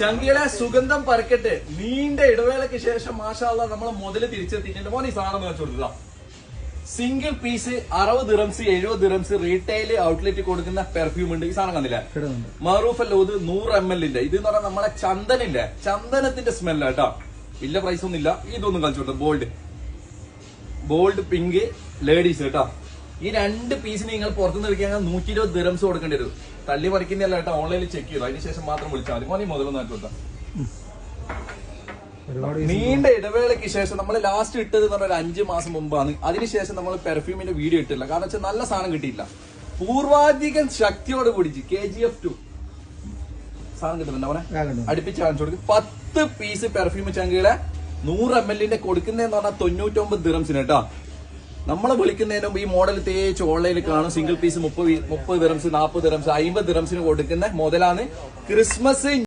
ചങ്കിയുടെ സുഗന്ധം പരക്കട്ടെ നീണ്ട ഇടവേളയ്ക്ക് ശേഷം മാഷാള്ള നമ്മളെ മുതൽ തിരിച്ചെത്തിയിട്ടുണ്ട്. മോൻ ഈ സാധനം വെച്ചു കൊടുക്കുക സിംഗിൾ പീസ് അറുപത് ദിറംസ് എഴുപത് ദിറംസ് റീറ്റെയിൽ ഔട്ട്ലെറ്റ് കൊടുക്കുന്ന പെർഫ്യൂം ഉണ്ട്. ഈ സാധനം കണ്ടില്ല? മറൂഫ് അല്ലോ ഇത് നൂറ് എം എൽ ഇല്ല ഇത് എന്ന് പറഞ്ഞാൽ നമ്മളെ ചന്ദനിന്റെ. ചന്ദനത്തിന്റെ സ്മെല്ല കേട്ടോ. ഇല്ല പ്രൈസ് ഒന്നും ഇല്ല. ഇതൊന്നും കളിച്ചോട്ടെ ബോൾഡ് ബോൾഡ് പിങ്ക് ലേഡീസ് കേട്ടോ. ഈ രണ്ട് പീസിന് നിങ്ങൾ പുറത്തുനിന്ന് എടുക്കുകയാണെങ്കിൽ നൂറ്റി ഇരുപത് ദിറംസ് കൊടുക്കേണ്ടി വരും. തള്ളി പറിക്കുന്നതല്ല കേട്ടോ. ഓൺലൈനിൽ ചെക്ക് ചെയ്തു. അതിന് ശേഷം മാത്രം വിളിച്ചാൽ മതി. മോനെ മുതലൊന്നും ആയിക്കോട്ടെ നീണ്ട ഇടവേളയ്ക്ക് ശേഷം നമ്മൾ ലാസ്റ്റ് ഇട്ടത് എന്ന് പറഞ്ഞാൽ ഒരു അഞ്ച് മാസം മുമ്പാണ്. അതിനുശേഷം നമ്മൾ പെർഫ്യൂമിന്റെ വീഡിയോ ഇട്ടില്ല. കാരണം വെച്ചാൽ നല്ല സാധനം കിട്ടിയില്ല. പൂർവാധികം ശക്തിയോട് കൂടി കെ ജി എഫ് ടു സാധനം കിട്ടുന്നുണ്ട്. അടുപ്പിച്ച് കാണിച്ചു കൊടുക്കും. പത്ത് പീസ് പെർഫ്യൂം ചങ്കികളെ നൂറ് എം എല്ലിന്റെ കൊടുക്കുന്നതെന്ന് പറഞ്ഞാൽ തൊണ്ണൂറ്റൊമ്പത് ദിറംസിന് കേട്ടോ. നമ്മളെ വിളിക്കുന്നതിന് മുമ്പ് ഈ മോഡൽ തേച്ച് ഓൺലൈനിൽ കാണും. സിംഗിൾ പീസ് മുപ്പത് മുപ്പത് ദിറംസ് നാൽപ്പത് ദിറംസ് അമ്പത് ദിറംസിന് കൊടുക്കുന്ന മുതലാണ് ക്രിസ്മസ്